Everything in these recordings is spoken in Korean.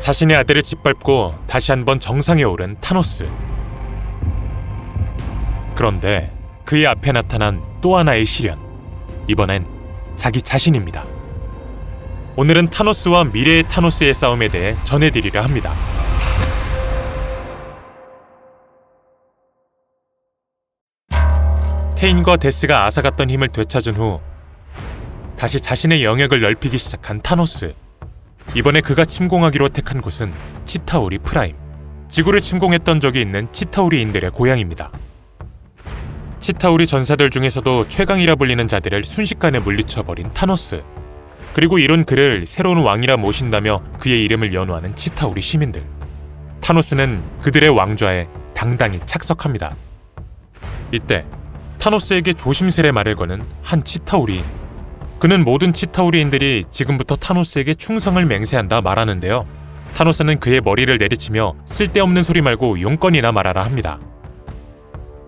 자신의 아들을 짓밟고 다시 한번 정상에 오른 타노스. 그런데 그의 앞에 나타난 또 하나의 시련. 이번엔 자기 자신입니다. 오늘은 타노스와 미래의 타노스의 싸움에 대해 전해드리려 합니다. 테인과 데스가 앗아갔던 힘을 되찾은 후 다시 자신의 영역을 넓히기 시작한 타노스. 이번에 그가 침공하기로 택한 곳은 치타우리 프라임. 지구를 침공했던 적이 있는 치타우리 인들의 고향입니다. 치타우리 전사들 중에서도 최강이라 불리는 자들을 순식간에 물리쳐버린 타노스. 그리고 이런 그를 새로운 왕이라 모신다며 그의 이름을 연호하는 치타우리 시민들. 타노스는 그들의 왕좌에 당당히 착석합니다. 이때 타노스에게 조심스레 말을 거는 한 치타우리인. 그는 모든 치타우리인들이 지금부터 타노스에게 충성을 맹세한다 말하는데요. 타노스는 그의 머리를 내리치며 쓸데없는 소리 말고 용건이나 말하라 합니다.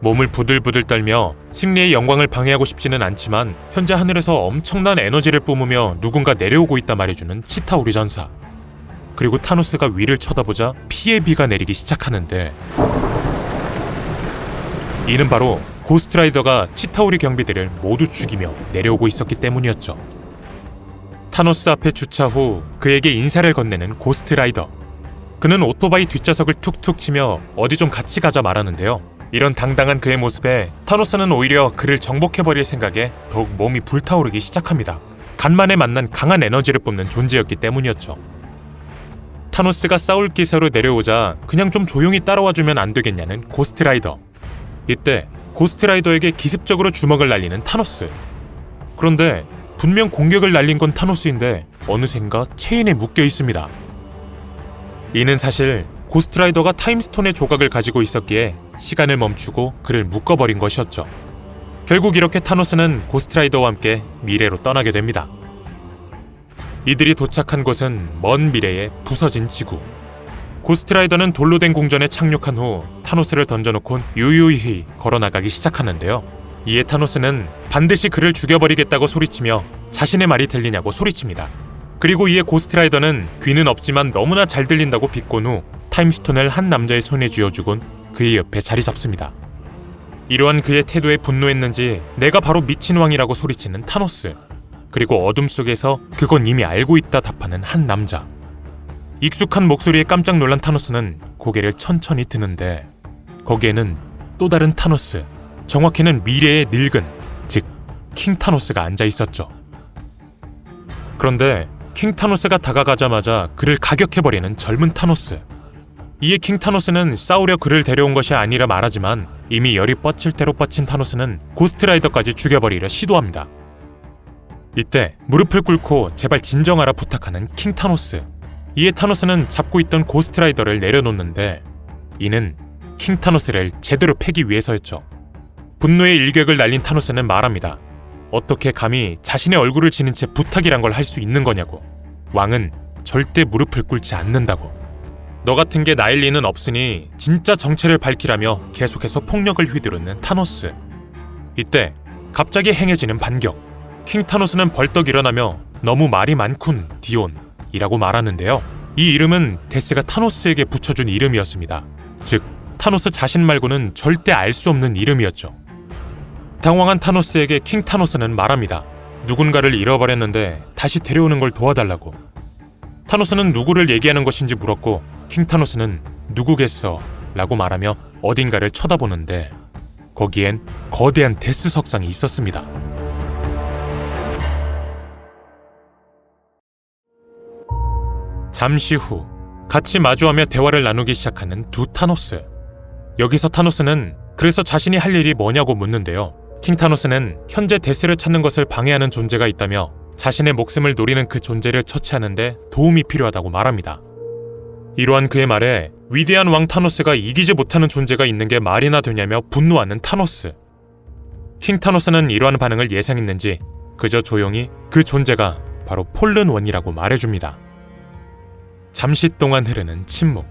몸을 부들부들 떨며 승리의 영광을 방해하고 싶지는 않지만 현재 하늘에서 엄청난 에너지를 뿜으며 누군가 내려오고 있다 말해주는 치타우리 전사. 그리고 타노스가 위를 쳐다보자 피의 비가 내리기 시작하는데 이는 바로 고스트라이더가 치타우리 경비들을 모두 죽이며 내려오고 있었기 때문이었죠. 타노스 앞에 주차 후 그에게 인사를 건네는 고스트라이더. 그는 오토바이 뒷좌석을 툭툭 치며 어디 좀 같이 가자 말하는데요. 이런 당당한 그의 모습에 타노스는 오히려 그를 정복해버릴 생각에 더욱 몸이 불타오르기 시작합니다. 간만에 만난 강한 에너지를 뿜는 존재였기 때문이었죠. 타노스가 싸울 기세로 내려오자 그냥 좀 조용히 따라와 주면 안 되겠냐는 고스트라이더. 이때 고스트라이더에게 기습적으로 주먹을 날리는 타노스. 그런데 분명 공격을 날린 건 타노스인데 어느샌가 체인에 묶여 있습니다. 이는 사실 고스트라이더가 타임스톤의 조각을 가지고 있었기에 시간을 멈추고 그를 묶어버린 것이었죠. 결국 이렇게 타노스는 고스트라이더와 함께 미래로 떠나게 됩니다. 이들이 도착한 곳은 먼 미래의 부서진 지구. 고스트라이더는 돌로 된 궁전에 착륙한 후 타노스를 던져놓곤 유유히 걸어나가기 시작하는데요. 이에 타노스는 반드시 그를 죽여버리겠다고 소리치며 자신의 말이 들리냐고 소리칩니다. 그리고 이에 고스트라이더는 귀는 없지만 너무나 잘 들린다고 비꼰 후 타임스톤을 한 남자의 손에 쥐어주곤 그의 옆에 자리 잡습니다. 이러한 그의 태도에 분노했는지 내가 바로 미친 왕이라고 소리치는 타노스. 그리고 어둠 속에서 그건 이미 알고 있다 답하는 한 남자. 익숙한 목소리에 깜짝 놀란 타노스는 고개를 천천히 드는데 거기에는 또 다른 타노스, 정확히는 미래의 늙은, 즉 킹 타노스가 앉아 있었죠. 그런데 킹 타노스가 다가가자마자 그를 가격해버리는 젊은 타노스. 이에 킹 타노스는 싸우려 그를 데려온 것이 아니라 말하지만 이미 열이 뻗칠 대로 뻗친 타노스는 고스트라이더까지 죽여버리려 시도합니다. 이때 무릎을 꿇고 제발 진정하라 부탁하는 킹 타노스. 이에 타노스는 잡고 있던 고스트라이더를 내려놓는데 이는 킹 타노스를 제대로 패기 위해서였죠. 분노의 일격을 날린 타노스는 말합니다. 어떻게 감히 자신의 얼굴을 지닌 채 부탁이란 걸 할 수 있는 거냐고. 왕은 절대 무릎을 꿇지 않는다고. 너 같은 게 나일 리는 없으니 진짜 정체를 밝히라며 계속해서 폭력을 휘두르는 타노스. 이때 갑자기 행해지는 반격. 킹 타노스는 벌떡 일어나며 너무 말이 많군 디온 이라고 말하는데요. 이 이름은 데스가 타노스에게 붙여준 이름이었습니다. 즉, 타노스 자신 말고는 절대 알 수 없는 이름이었죠. 당황한 타노스에게 킹 타노스는 말합니다. 누군가를 잃어버렸는데 다시 데려오는 걸 도와달라고. 타노스는 누구를 얘기하는 것인지 물었고 킹 타노스는 누구겠어? 라고 말하며 어딘가를 쳐다보는데 거기엔 거대한 데스 석상이 있었습니다. 잠시 후 같이 마주하며 대화를 나누기 시작하는 두 타노스. 여기서 타노스는 그래서 자신이 할 일이 뭐냐고 묻는데요. 킹 타노스는 현재 데스를 찾는 것을 방해하는 존재가 있다며 자신의 목숨을 노리는 그 존재를 처치하는데 도움이 필요하다고 말합니다. 이러한 그의 말에 위대한 왕 타노스가 이기지 못하는 존재가 있는 게 말이나 되냐며 분노하는 타노스. 킹 타노스는 이러한 반응을 예상했는지 그저 조용히 그 존재가 바로 폴른 원이라고 말해줍니다. 잠시 동안 흐르는 침묵.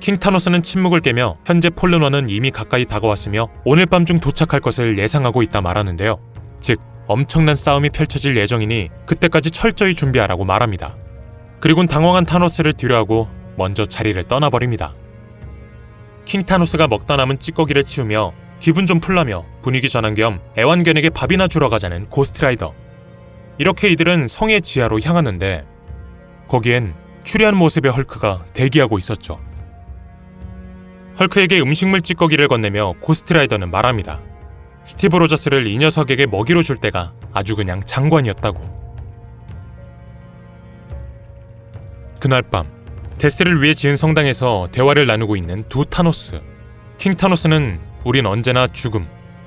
킹 타노스는 침묵을 깨며 현재 폴른원은 이미 가까이 다가왔으며 오늘 밤 중 도착할 것을 예상하고 있다 말하는데요. 즉 엄청난 싸움이 펼쳐질 예정이니 그때까지 철저히 준비하라고 말합니다. 그리곤 당황한 타노스를 뒤로하고 먼저 자리를 떠나버립니다. 킹 타노스가 먹다 남은 찌꺼기를 치우며 기분 좀 풀라며 분위기 전환 겸 애완견에게 밥이나 주러 가자는 고스트라이더. 이렇게 이들은 성의 지하로 향하는데 거기엔 추리한 모습의 헐크가 대기하고 있었죠. 헐크에게 음식물 찌꺼기를 건네며 고스트라이더는 말합니다. 스티브 로저스를 이 녀석에게 먹이로 줄 때가 아주 그냥 장관이었다고. 그날 밤 데스를 위해 지은 성당에서 대화를 나누고 있는 두 타노스. 킹 타노스는 우린 언제나 죽음,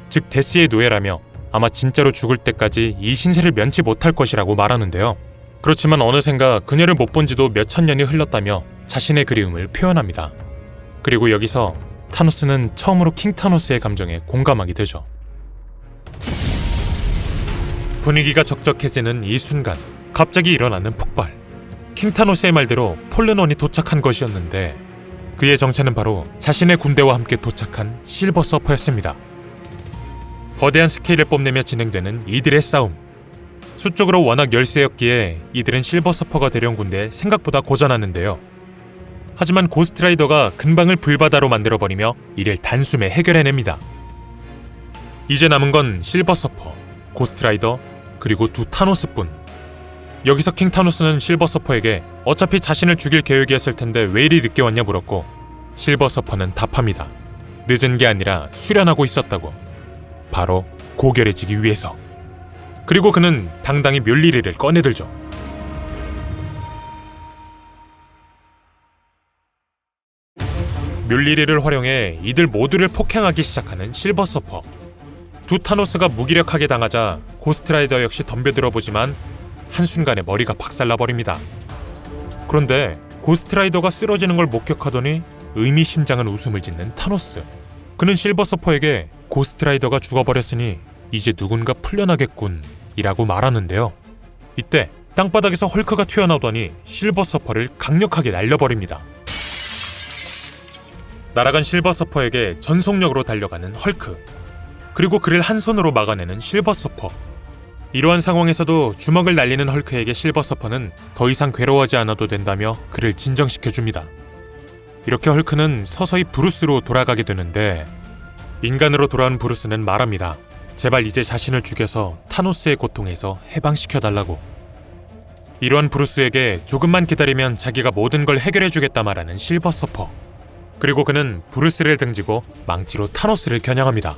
즉 데스의 노예라며 아마 진짜로 죽을 때까지 이 신세를 면치 못할 것이라고 말하는데요. 그렇지만 어느샌가 그녀를 못 본 지도 몇 천 년이 흘렀다며 자신의 그리움을 표현합니다. 그리고 여기서 타노스는 처음으로 킹 타노스의 감정에 공감하게 되죠. 분위기가 적적해지는 이 순간 갑자기 일어나는 폭발. 킹 타노스의 말대로 폴르논이 도착한 것이었는데 그의 정체는 바로 자신의 군대와 함께 도착한 실버 서퍼였습니다. 거대한 스케일을 뽐내며 진행되는 이들의 싸움. 수적으로 워낙 열세였기에 이들은 실버 서퍼가 데려온 군대에 생각보다 고전하는데요. 하지만 고스트라이더가 근방을 불바다로 만들어버리며 이를 단숨에 해결해냅니다. 이제 남은 건 실버 서퍼, 고스트라이더, 그리고 두 타노스뿐. 여기서 킹 타노스는 실버 서퍼에게 어차피 자신을 죽일 계획이었을 텐데 왜 이리 늦게 왔냐 물었고 실버 서퍼는 답합니다. 늦은 게 아니라 수련하고 있었다고. 바로 고결해지기 위해서. 그리고 그는 당당히 멸리리를 꺼내들죠. 멸리리를 활용해 이들 모두를 폭행하기 시작하는 실버 서퍼. 두 타노스가 무기력하게 당하자 고스트라이더 역시 덤벼들어 보지만 한순간에 머리가 박살나 버립니다. 그런데 고스트라이더가 쓰러지는 걸 목격하더니 의미심장한 웃음을 짓는 타노스. 그는 실버 서퍼에게 고스트라이더가 죽어버렸으니 이제 누군가 풀려나겠군 이라고 말하는데요. 이때 땅바닥에서 헐크가 튀어나오더니 실버 서퍼를 강력하게 날려버립니다. 날아간 실버 서퍼에게 전속력으로 달려가는 헐크. 그리고 그를 한 손으로 막아내는 실버 서퍼. 이러한 상황에서도 주먹을 날리는 헐크에게 실버 서퍼는 더 이상 괴로워하지 않아도 된다며 그를 진정시켜 줍니다. 이렇게 헐크는 서서히 브루스로 돌아가게 되는데 인간으로 돌아온 브루스는 말합니다. 제발 이제 자신을 죽여서 타노스의 고통에서 해방시켜 달라고. 이러한 브루스에게 조금만 기다리면 자기가 모든 걸 해결해 주겠다 말하는 실버 서퍼. 그리고 그는 브루스를 등지고 망치로 타노스를 겨냥합니다.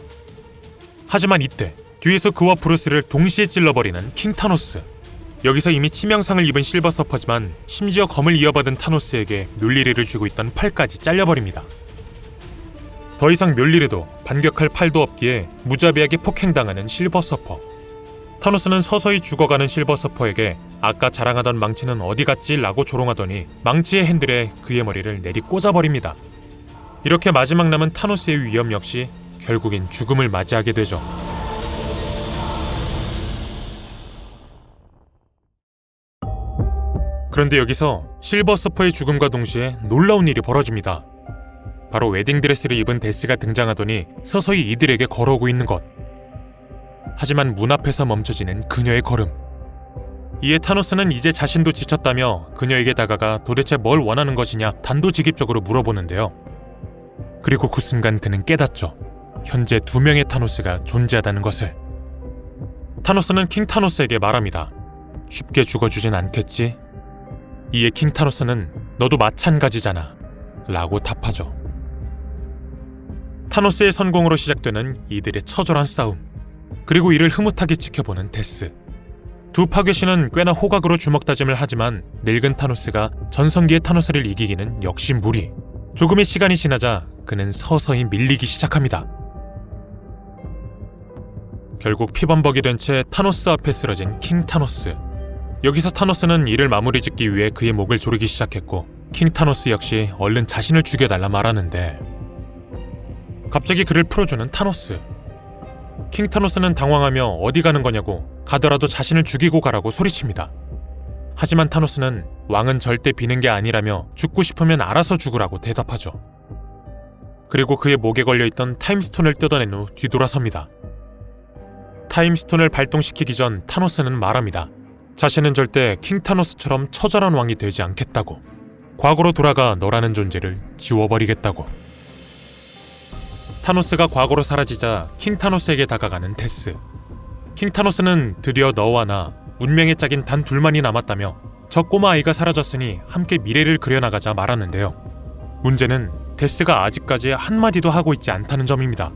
하지만 이때 뒤에서 그와 브루스를 동시에 찔러버리는 킹 타노스. 여기서 이미 치명상을 입은 실버 서퍼지만 심지어 검을 이어받은 타노스에게 뮬리리를 쥐고 있던 팔까지 잘려버립니다. 더 이상 뮬리리도 반격할 팔도 없기에 무자비하게 폭행당하는 실버 서퍼. 타노스는 서서히 죽어가는 실버 서퍼에게 아까 자랑하던 망치는 어디 갔지? 라고 조롱하더니 망치의 핸들에 그의 머리를 내리 꽂아버립니다. 이렇게 마지막 남은 타노스의 위험 역시 결국엔 죽음을 맞이하게 되죠. 그런데 여기서 실버 서퍼의 죽음과 동시에 놀라운 일이 벌어집니다. 바로 웨딩드레스를 입은 데스가 등장하더니 서서히 이들에게 걸어오고 있는 것. 하지만 문 앞에서 멈춰지는 그녀의 걸음. 이에 타노스는 이제 자신도 지쳤다며 그녀에게 다가가 도대체 뭘 원하는 것이냐 단도직입적으로 물어보는데요. 그리고 그 순간 그는 깨닫죠. 현재 두 명의 타노스가 존재하다는 것을. 타노스는 킹 타노스에게 말합니다. 쉽게 죽어주진 않겠지? 이에 킹 타노스는 너도 마찬가지잖아. 라고 답하죠. 타노스의 성공으로 시작되는 이들의 처절한 싸움. 그리고 이를 흐뭇하게 지켜보는 데스. 두 파괴신은 꽤나 호각으로 주먹다짐을 하지만 늙은 타노스가 전성기의 타노스를 이기기는 역시 무리. 조금의 시간이 지나자 그는 서서히 밀리기 시작합니다. 결국 피범벅이 된 채 타노스 앞에 쓰러진 킹 타노스. 여기서 타노스는 이를 마무리 짓기 위해 그의 목을 조르기 시작했고 킹 타노스 역시 얼른 자신을 죽여달라 말하는데 갑자기 그를 풀어주는 타노스. 킹 타노스는 당황하며 어디 가는 거냐고 가더라도 자신을 죽이고 가라고 소리칩니다. 하지만 타노스는 왕은 절대 비는 게 아니라며 죽고 싶으면 알아서 죽으라고 대답하죠. 그리고 그의 목에 걸려있던 타임스톤을 뜯어낸 후 뒤돌아섭니다. 타임스톤을 발동시키기 전 타노스는 말합니다. 자신은 절대 킹 타노스처럼 처절한 왕이 되지 않겠다고. 과거로 돌아가 너라는 존재를 지워버리겠다고. 타노스가 과거로 사라지자 킹 타노스에게 다가가는 데스. 킹 타노스는 드디어 너와 나 운명의 짝인 단 둘만이 남았다며 저 꼬마 아이가 사라졌으니 함께 미래를 그려나가자 말하는데요. 문제는 데스가 아직까지 한마디도 하고 있지 않다는 점입니다.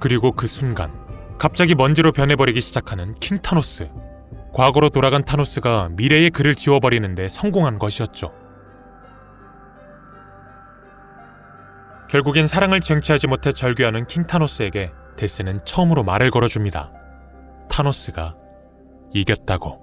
그리고 그 순간 갑자기 먼지로 변해버리기 시작하는 킹 타노스. 과거로 돌아간 타노스가 미래의 그를 지워버리는데 성공한 것이었죠. 결국엔 사랑을 쟁취하지 못해 절규하는 킹 타노스에게 데스는 처음으로 말을 걸어줍니다. 타노스가 이겼다고.